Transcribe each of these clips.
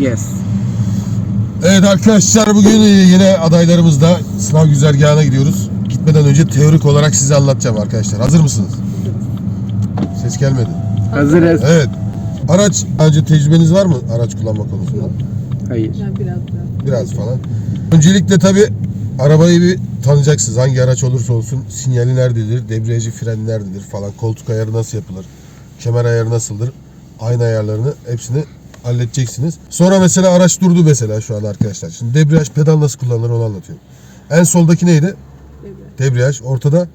Yes. Evet arkadaşlar bugün yine adaylarımızda sınav güzergahına gidiyoruz. Gitmeden önce teorik olarak size anlatacağım arkadaşlar. Hazır mısınız? Ses gelmedi. Hazırız. Evet. Araç, önce tecrübeniz var mı araç kullanma konusunda? Hayır. Ya biraz biraz. Biraz falan. Öncelikle tabi arabayı bir tanıyacaksınız. Hangi araç olursa olsun sinyali nerededir, debriyajı freni nerededir falan, koltuk ayarı nasıl yapılır, kemer ayarı nasıldır, ayna ayarlarını hepsini halledeceksiniz. Sonra mesela araç durdu mesela şu an arkadaşlar. Şimdi debriyaj pedal nasıl kullanılır onu anlatıyorum. En soldaki neydi? Debriyaj. Ortada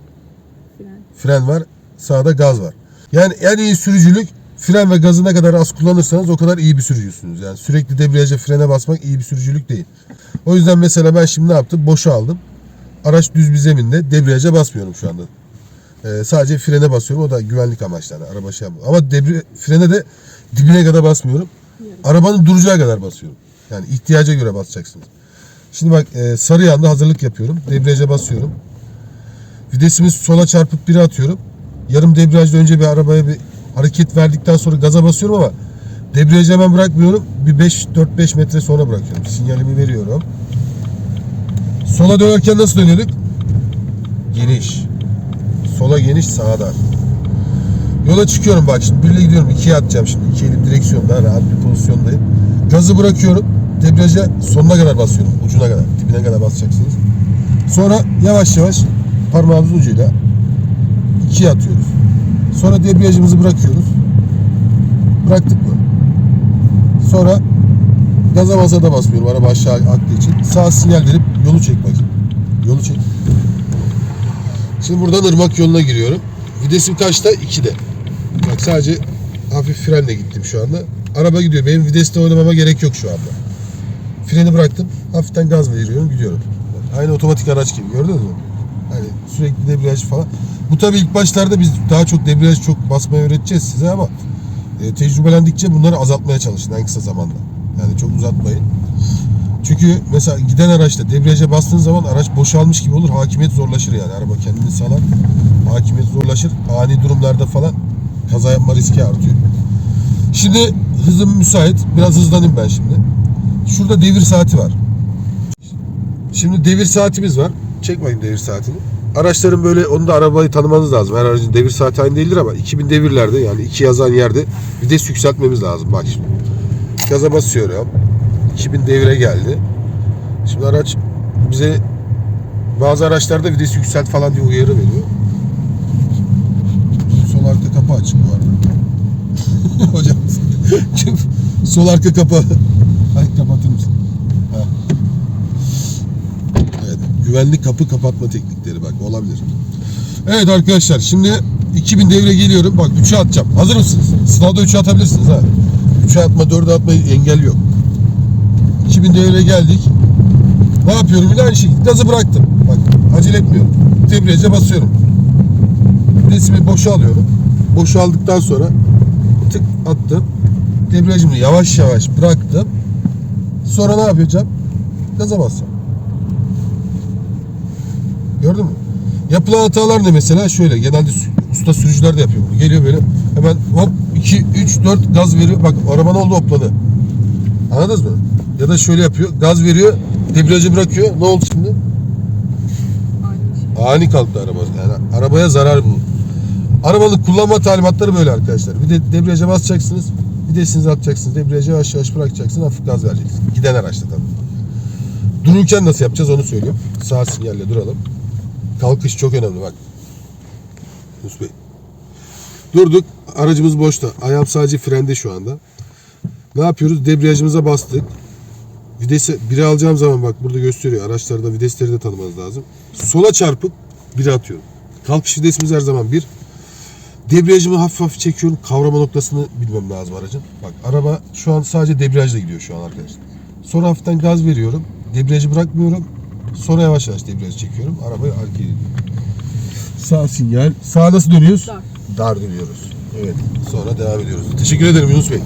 Fren. fren var, sağda gaz var. Yani en iyi sürücülük fren ve gazı ne kadar az kullanırsanız o kadar iyi bir sürücüsünüz. Yani sürekli debriyaja frene basmak iyi bir sürücülük değil. O yüzden mesela ben şimdi ne yaptım? Boşa aldım. Araç düz bir zeminde debriyaja basmıyorum şu anda. Ee, sadece frene basıyorum. O da güvenlik amaçlı. Yani araba şey yapmıyor. Ama debri, frene de dibine kadar basmıyorum. Arabanın duracağı kadar basıyorum. Yani ihtiyaca göre basacaksınız. Şimdi bak e, sarı yanda hazırlık yapıyorum. Debriyaja basıyorum. Vitesimi sola çarpıp biri atıyorum. Yarım debriyajda önce bir arabaya bir hareket verdikten sonra gaza basıyorum ama debriyajı hemen bırakmıyorum. Bir 5 4-5 metre sonra bırakıyorum. Sinyalimi veriyorum. Sola dönerken nasıl dönüyorduk? Geniş. Sola geniş, sağa dar. Yola çıkıyorum bak şimdi. Birle gidiyorum. ikiye atacağım şimdi. İki elim direksiyonda. Rahat bir pozisyondayım. Gazı bırakıyorum. Debriyaja sonuna kadar basıyorum. Ucuna kadar. Dibine kadar basacaksınız. Sonra yavaş yavaş parmağımızın ucuyla ikiye atıyoruz. Sonra debriyajımızı bırakıyoruz. Bıraktık mı? Sonra gaza basa da basmıyorum araba aşağı aktığı için. Sağ sinyal verip yolu çek bakayım. Yolu çek. Şimdi buradan ırmak yoluna giriyorum. Videsim kaçta? 2'de. Bak sadece hafif frenle gittim şu anda. Araba gidiyor. Benim viteste oynamama gerek yok şu anda. Freni bıraktım. Hafiften gaz veriyorum gidiyorum. Aynı otomatik araç gibi gördünüz mü? Hani sürekli debriyaj falan. Bu tabii ilk başlarda biz daha çok debriyaj çok basmayı öğreteceğiz size ama e, tecrübelendikçe bunları azaltmaya çalışın en kısa zamanda. Yani çok uzatmayın. Çünkü mesela giden araçta debriyaja bastığınız zaman araç boşalmış gibi olur. Hakimiyet zorlaşır yani. Araba kendini salar. Hakimiyet zorlaşır. Ani durumlarda falan kaza yapma riski artıyor. Şimdi hızım müsait. Biraz hızlanayım ben şimdi. Şurada devir saati var. Şimdi devir saatimiz var. Çek bakayım devir saatini. Araçların böyle onu da arabayı tanımanız lazım. Her aracın devir saati aynı değildir ama 2000 devirlerde yani iki yazan yerde vites yükseltmemiz lazım. Bak şimdi. Gaza basıyorum. 2000 devire geldi. Şimdi araç bize bazı araçlarda vites yükselt falan diye uyarı veriyor. Kapı açık bu arada. Hocam sol arka kapı. Ay kapatır mısın? Ha. Evet, güvenli kapı kapatma teknikleri bak olabilir. Evet arkadaşlar şimdi 2000 devre geliyorum. Bak 3'e atacağım. Hazır mısınız? Sınavda 3'e atabilirsiniz ha. 3'e atma 4'e atma engel yok. 2000 devre geldik. Ne yapıyorum? Yine aynı şekilde gazı bıraktım. Bak acele etmiyorum. Debriyaja basıyorum. Vitesimi boşa alıyorum. Boşa aldıktan sonra tık attım. Debriyajımı yavaş yavaş bıraktım. Sonra ne yapacağım? Gaza basacağım. Gördün mü? Yapılan hatalar ne mesela? Şöyle genelde usta sürücüler de yapıyor bunu. Geliyor böyle hemen hop 2 3 4 gaz veriyor. Bak araba ne oldu hopladı. Anladınız mı? Ya da şöyle yapıyor. Gaz veriyor. Debriyajı bırakıyor. Ne oldu şimdi? Şey. Ani kalktı araba. Yani arabaya zarar bu. Arabanın kullanma talimatları böyle arkadaşlar. Bir de debriyaja basacaksınız. Vitesinizi atacaksınız. Debriyajı yavaş yavaş bırakacaksınız. Hafif gaz vereceksiniz. Giden araçta tabii. Dururken nasıl yapacağız onu söylüyorum. Sağ sinyalle duralım. Kalkış çok önemli bak. Yunus Bey. Durduk. Aracımız boşta. Ayağım sadece frende şu anda. Ne yapıyoruz? Debriyajımıza bastık. Vitesi biri alacağım zaman bak burada gösteriyor. Araçlarda vitesleri de tanımanız lazım. Sola çarpıp biri atıyorum. Kalkış vitesimiz her zaman bir. Debriyajımı hafif hafif çekiyorum. Kavrama noktasını bilmem lazım aracın. Bak araba şu an sadece debriyajla gidiyor şu an arkadaşlar. Sonra hafiften gaz veriyorum. Debriyajı bırakmıyorum. Sonra yavaş yavaş debriyajı çekiyorum. Arabayı arkaya gidiyor. Sağ sinyal. Sağ nasıl dönüyoruz? Dar. Dar dönüyoruz. Evet. Sonra devam ediyoruz. Teşekkür ederim Yunus Bey.